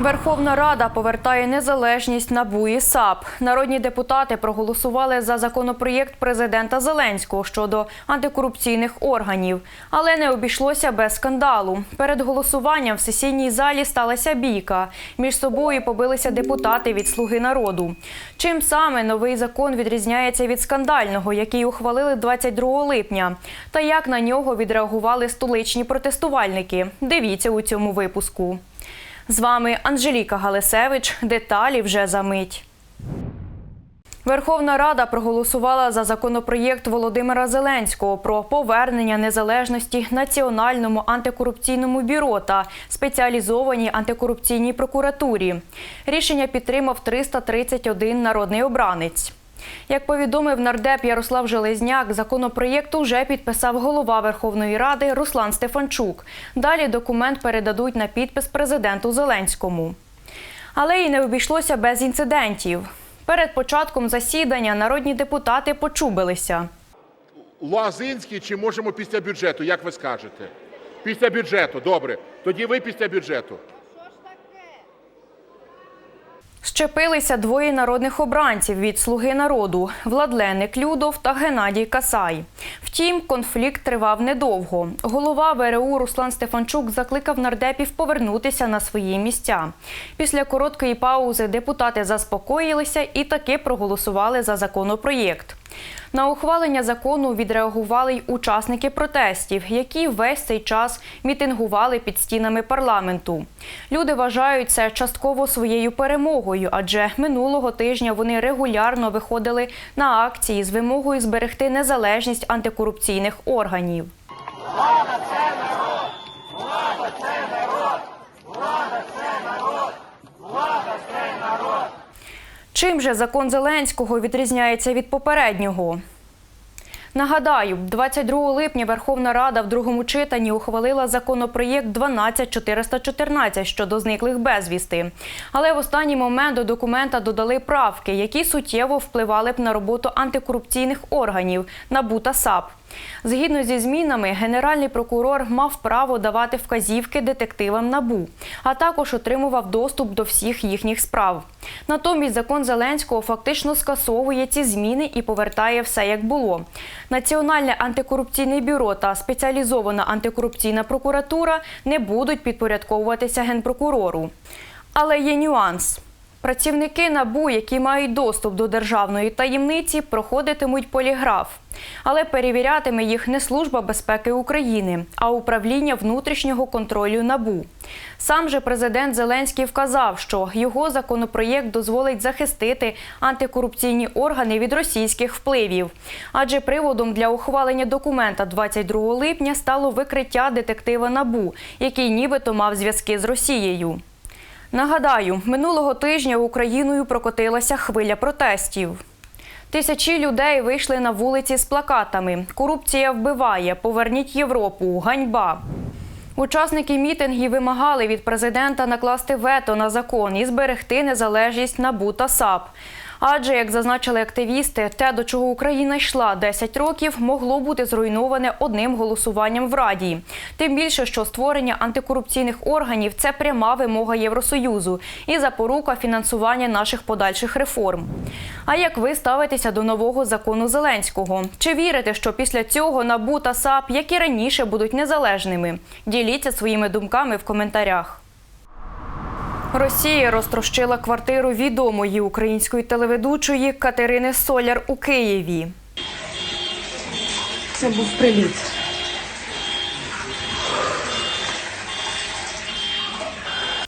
Верховна Рада повертає незалежність НАБУ і САП. Народні депутати проголосували за законопроєкт президента Зеленського щодо антикорупційних органів, але не обійшлося без скандалу. Перед голосуванням в сесійній залі сталася бійка. Між собою побилися депутати від Слуги народу. Чим саме новий закон відрізняється від скандального, який ухвалили 22 липня, та як на нього відреагували столичні протестувальники? Дивіться у цьому випуску. З вами Анжеліка Галисевич. Деталі вже за мить. Верховна Рада проголосувала за законопроєкт Володимира Зеленського про повернення незалежності Національному антикорупційному бюро та спеціалізованій антикорупційній прокуратурі. Рішення підтримав 331 народний обранець. Як повідомив нардеп Ярослав Железняк, законопроєкт уже підписав голова Верховної Ради Руслан Стефанчук. Далі документ передадуть на підпис президенту Зеленському. Але й не обійшлося без інцидентів. Перед початком засідання народні депутати почубилися. Лозинський чи можемо після бюджету, як ви скажете? Після бюджету, добре. Тоді ви після бюджету. Щепилися двоє народних обранців від Слуги народу Владленик Людов та Геннадій Касай. Втім, конфлікт тривав недовго. Голова ВРУ Руслан Стефанчук закликав нардепів повернутися на свої місця. Після короткої паузи депутати заспокоїлися і таки проголосували за законопроєкт. На ухвалення закону відреагували й учасники протестів, які весь цей час мітингували під стінами парламенту. Люди вважають це частково своєю перемогою, адже минулого тижня вони регулярно виходили на акції з вимогою зберегти незалежність антикорупційних органів. Чим же закон Зеленського відрізняється від попереднього? Нагадаю, 22 липня Верховна Рада в другому читанні ухвалила законопроєкт 12414 щодо зниклих безвісти. Але в останній момент до документа додали правки, які суттєво впливали б на роботу антикорупційних органів НАБУ та САП. Згідно зі змінами, генеральний прокурор мав право давати вказівки детективам НАБУ, а також отримував доступ до всіх їхніх справ. Натомість закон Зеленського фактично скасовує ці зміни і повертає все як було. Національне антикорупційне бюро та спеціалізована антикорупційна прокуратура не будуть підпорядковуватися генпрокурору. Але є нюанс. Працівники НАБУ, які мають доступ до державної таємниці, проходитимуть поліграф. Але перевірятиме їх не Служба безпеки України, а управління внутрішнього контролю НАБУ. Сам же президент Зеленський вказав, що його законопроєкт дозволить захистити антикорупційні органи від російських впливів. Адже приводом для ухвалення документа 22 липня стало викриття детектива НАБУ, який нібито мав зв'язки з Росією. Нагадаю, минулого тижня Україною прокотилася хвиля протестів. Тисячі людей вийшли на вулиці з плакатами Корупція вбиває, поверніть Європу, ганьба. Учасники мітингів вимагали від президента накласти вето на закон і зберегти незалежність НАБУ та САП. Адже, як зазначили активісти, те, до чого Україна йшла 10 років, могло бути зруйноване одним голосуванням в Раді. Тим більше, що створення антикорупційних органів це пряма вимога Євросоюзу і запорука фінансування наших подальших реформ. А як ви ставитеся до нового закону Зеленського? Чи вірите, що після цього НАБУ та САП, як і раніше, будуть незалежними? Діліться своїми думками в коментарях. Росія розтрощила квартиру відомої української телеведучої Катерини Соляр у Києві. Це був приліт.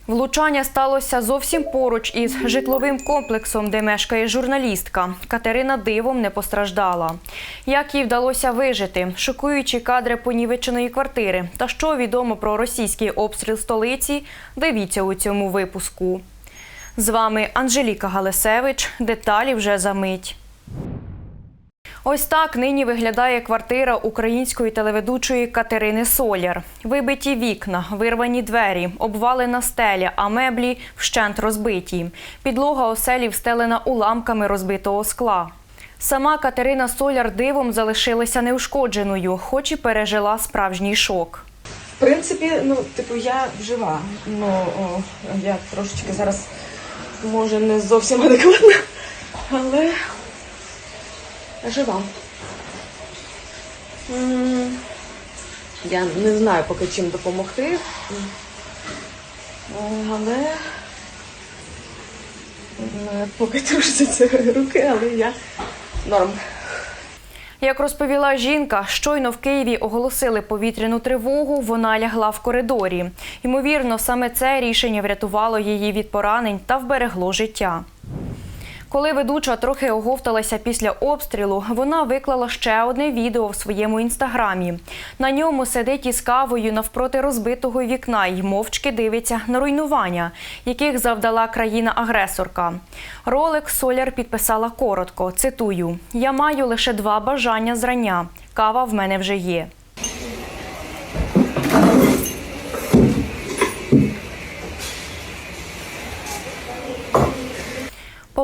Влучання сталося зовсім поруч із житловим комплексом, де мешкає журналістка. Катерина дивом не постраждала. Як їй вдалося вижити, шокуючі кадри понівеченої квартири. Та що відомо про російський обстріл столиці, дивіться у цьому випуску. З вами Анжеліка Галисевич. Деталі вже за мить. Ось так нині виглядає квартира української телеведучої Катерини Соляр. Вибиті вікна, вирвані двері, обвалена стеля, а меблі вщент розбиті. Підлога оселі встелена уламками розбитого скла. Сама Катерина Соляр дивом залишилася неушкодженою, хоч і пережила справжній шок. В принципі, ну, типу, я жива. Ну, я трошечки зараз, може, не зовсім адекватна, але жива. Я не знаю поки чим допомогти. Але поки трусяться руки, але я норм. Як розповіла жінка, щойно в Києві оголосили повітряну тривогу, вона лягла в коридорі. Ймовірно, саме це рішення врятувало її від поранень та вберегло життя. Коли ведуча трохи оговталася після обстрілу, вона виклала ще одне відео в своєму інстаграмі. На ньому сидить із кавою навпроти розбитого вікна і мовчки дивиться на руйнування, яких завдала країна-агресорка. Ролик Соляр підписала коротко. Цитую: Я маю лише два бажання зрання. Кава в мене вже є.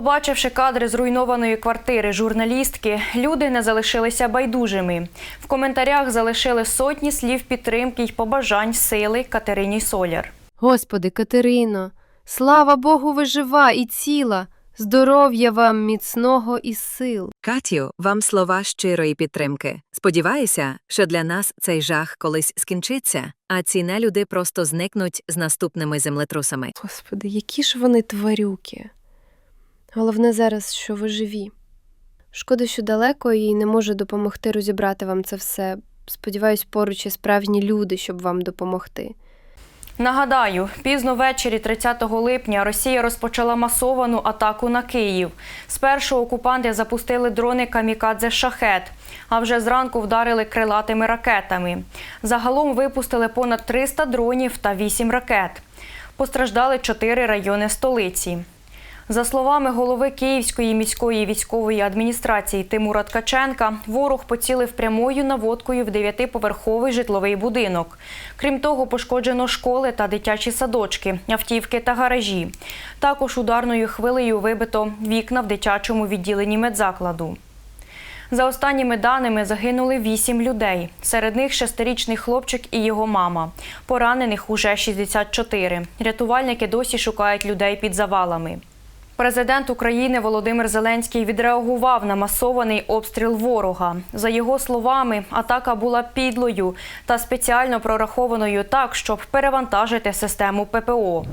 Побачивши кадри зруйнованої квартири журналістки, люди не залишилися байдужими. В коментарях залишили сотні слів підтримки й побажань сили Катерині Соляр. Господи, Катерино, слава Богу, ви жива і ціла, здоров'я вам міцного і сил. Катю, вам слова щирої підтримки. Сподіваюся, що для нас цей жах колись скінчиться, а ці нелюди просто зникнуть з наступними землетрусами. Господи, які ж вони тварюки. Головне зараз, що ви живі. Шкода, що далеко і не можу допомогти розібрати вам це все. Сподіваюсь, поруч є справжні люди, щоб вам допомогти. Нагадаю, пізно ввечері 30 липня Росія розпочала масовану атаку на Київ. Спершу окупанти запустили дрони камікадзе шахет, а вже зранку вдарили крилатими ракетами. Загалом випустили понад 300 дронів та 8 ракет. Постраждали чотири райони столиці. За словами голови Київської міської військової адміністрації Тимура Ткаченка, ворог поцілив прямою наводкою в дев'ятиповерховий житловий будинок. Крім того, пошкоджено школи та дитячі садочки, автівки та гаражі. Також ударною хвилею вибито вікна в дитячому відділенні медзакладу. За останніми даними загинули вісім людей. Серед них шестирічний хлопчик і його мама. Поранених уже 64. Рятувальники досі шукають людей під завалами. Президент України Володимир Зеленський відреагував на масований обстріл ворога. За його словами, атака була підлою та спеціально прорахованою так, щоб перевантажити систему ППО.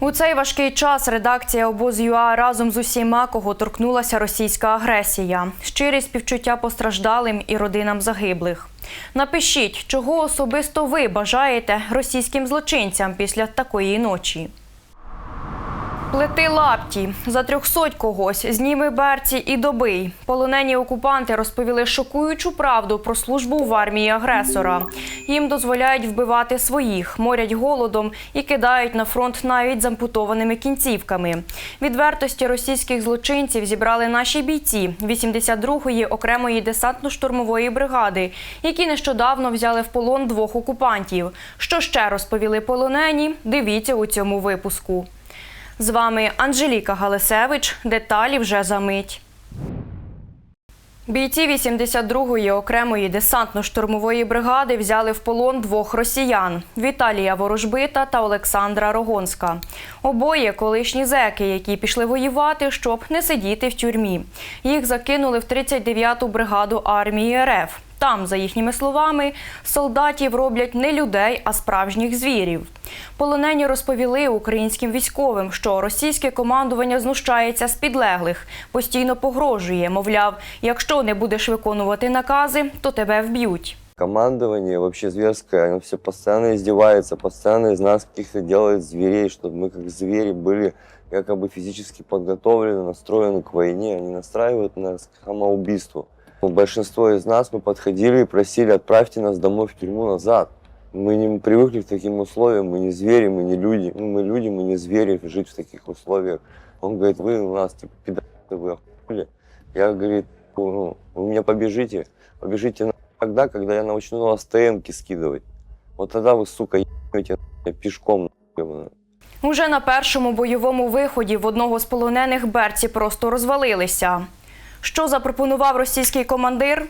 У цей важкий час редакція обоз.ЮА разом з усіма, кого торкнулася російська агресія. Щирі співчуття постраждалим і родинам загиблих. Напишіть, чого особисто ви бажаєте російським злочинцям після такої ночі. Плети лапті за трьохсоть когось, зніми берці і добий. Полонені окупанти розповіли шокуючу правду про службу в армії агресора. Їм дозволяють вбивати своїх, морять голодом і кидають на фронт навіть з ампутованими кінцівками. Відвертості російських злочинців зібрали наші бійці 82-ї окремої десантно-штурмової бригади, які нещодавно взяли в полон двох окупантів. Що ще розповіли полонені? Дивіться у цьому випуску. З вами Анжеліка Галисевич. Деталі вже за мить. Бійці 82-ї окремої десантно-штурмової бригади взяли в полон двох росіян Віталія Ворожбита та Олександра Рогонська. Обоє колишні зеки, які пішли воювати, щоб не сидіти в тюрмі. Їх закинули в 39-ту бригаду армії РФ. Там, за їхніми словами, солдатів роблять не людей, а справжніх звірів. Полонені розповіли українським військовим, що російське командування знущається з підлеглих, постійно погрожує. Мовляв, якщо не будеш виконувати накази, то тебе вб'ють. командование вообще зверское, оно все постоянно издевается, постоянно из нас каких-то делает зверей, чтобы мы как звери были якобы физически подготовлены, настроены к войне, они настраивают нас к самоубийству. Ну, Большинство из нас мы подходили и просили, отправьте нас домой в тюрьму назад. Мы не привыкли к таким условиям, мы не звери, мы не люди. Ну, мы люди, мы не звери, жить в таких условиях. Он говорит, вы у нас типа пидоры, вы охуели. Я, говорит, ну, вы меня побежите, побежите на тогда, когда я начну на вас ТМки скидывать. Вот тогда вы, сука, ебнете пешком. нахуй. Уже на першому бойовому виході в одного з полонених берці просто розвалилися. Що запропонував російський командир?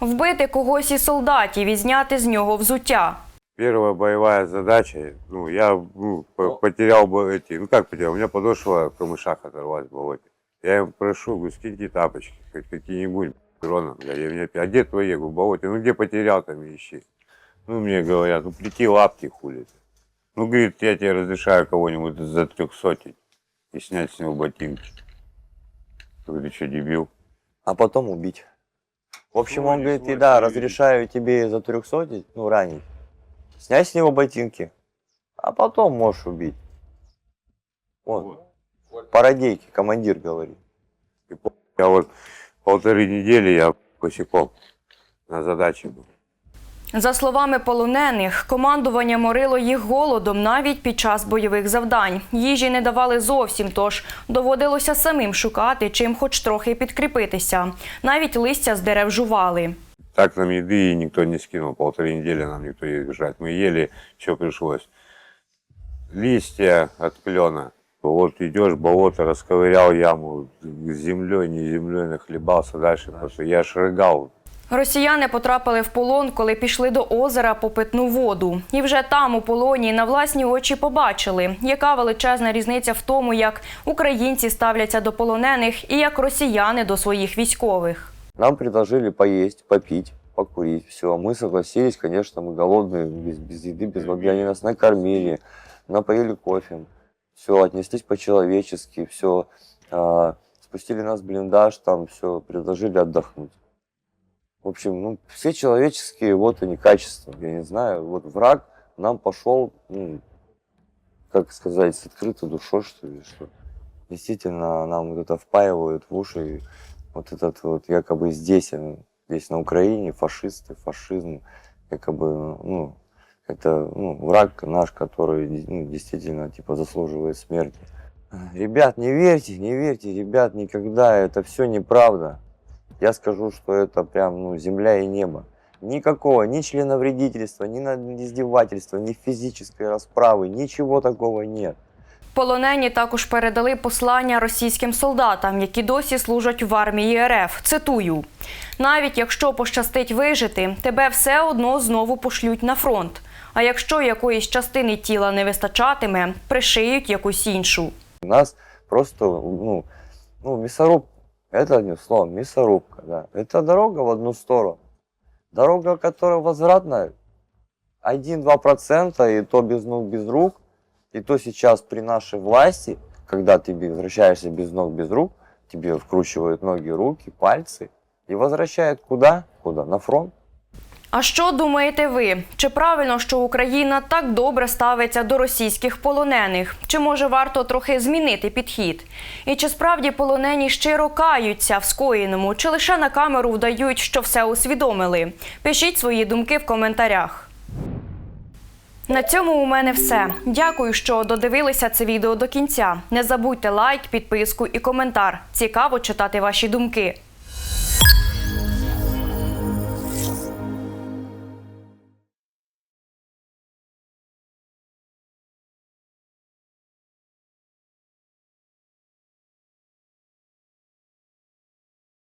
Вбити когось із солдатів і зняти з нього взуття. Первая боевая задача, ну, я ну, по- потерял бы эти, ну как потерял, у меня подошва в камышах оторвалась в болоте. Я им прошу, говорю, скиньте тапочки, хоть какие-нибудь, Рона, бля, я меня, а где твои, говорю, в болоте, ну где потерял, там и ищи. Ну, мне говорят, ну, плети лапки, хули ты. Ну, говорит, я тебе разрешаю кого-нибудь за трех сотен и снять с него ботинки. Я Говорю, ты что, дебил? А потом убить. В общем, он говорит, и да, разрешаю тебе за трехсотить, ну, ранить, снять с него ботинки, а потом можешь убить. Вот. Парадейки, командир говорит. Я вот полторы недели я босиком на задаче был. За словами полонених, командування морило їх голодом навіть під час бойових завдань. Їжі не давали зовсім, тож доводилося самим шукати, чим хоч трохи підкріпитися. Навіть листя з дерев жували. Так нам еды и никто не скинул. Полторы недели нам никто не держать. Мы ели, что пришлось. Листья от клена. Вот идешь, болото, расковырял яму, землей, не землей нахлебался дальше. Просто я шрыгал. Росіяни потрапили в полон, коли пішли до озера по питну воду. І вже там, у полоні, на власні очі побачили, яка величезна різниця в тому, як українці ставляться до полонених і як росіяни до своїх військових. Нам предложили поесть, попить, покурить. Все, мы согласились, конечно, мы голодные, без, без еды, без воды. Они нас накормили, напоили кофе. Все, отнеслись по-человечески, все. спустили нас в блиндаж, там все, предложили отдохнуть. В общем, ну, все человеческие вот они качества. Я не знаю, вот враг нам пошел, ну, как сказать, с открытой душой, что ли, что действительно нам вот это впаивают в уши вот этот вот якобы здесь, э, здесь на Украине фашисты, фашизм, якобы, ну, это ну, враг наш, который ну, действительно типа заслуживает смерти. Ребят, не верьте, не верьте, ребят, никогда, это все неправда. Я скажу, что это прям ну, земля и небо. Никакого, ни членовредительства, ни на- ни издевательства, ни физической расправы, ничего такого нет. Полонені також передали послання російським солдатам, які досі служать в армії РФ. Цитую: навіть якщо пощастить вижити, тебе все одно знову пошлють на фронт. А якщо якоїсь частини тіла не вистачатиме, пришиють якусь іншу. У нас просто, ну, ну, мясорубка. Это одним словом, мясорубка, да. Это дорога в одну сторону. Дорога, которая возвратная, 1-2%, и то без ног, без рук. И то сейчас при нашей власти, когда ты возвращаешься без ног, без рук, тебе вкручивают ноги, руки, пальцы. И возвращают куда? Куда? На фронт. А що думаєте ви? Чи правильно, що Україна так добре ставиться до російських полонених? Чи може варто трохи змінити підхід? І чи справді полонені щиро каються в скоєному, чи лише на камеру вдають, що все усвідомили? Пишіть свої думки в коментарях. На цьому у мене все. Дякую, що додивилися це відео до кінця. Не забудьте лайк, підписку і коментар. Цікаво читати ваші думки.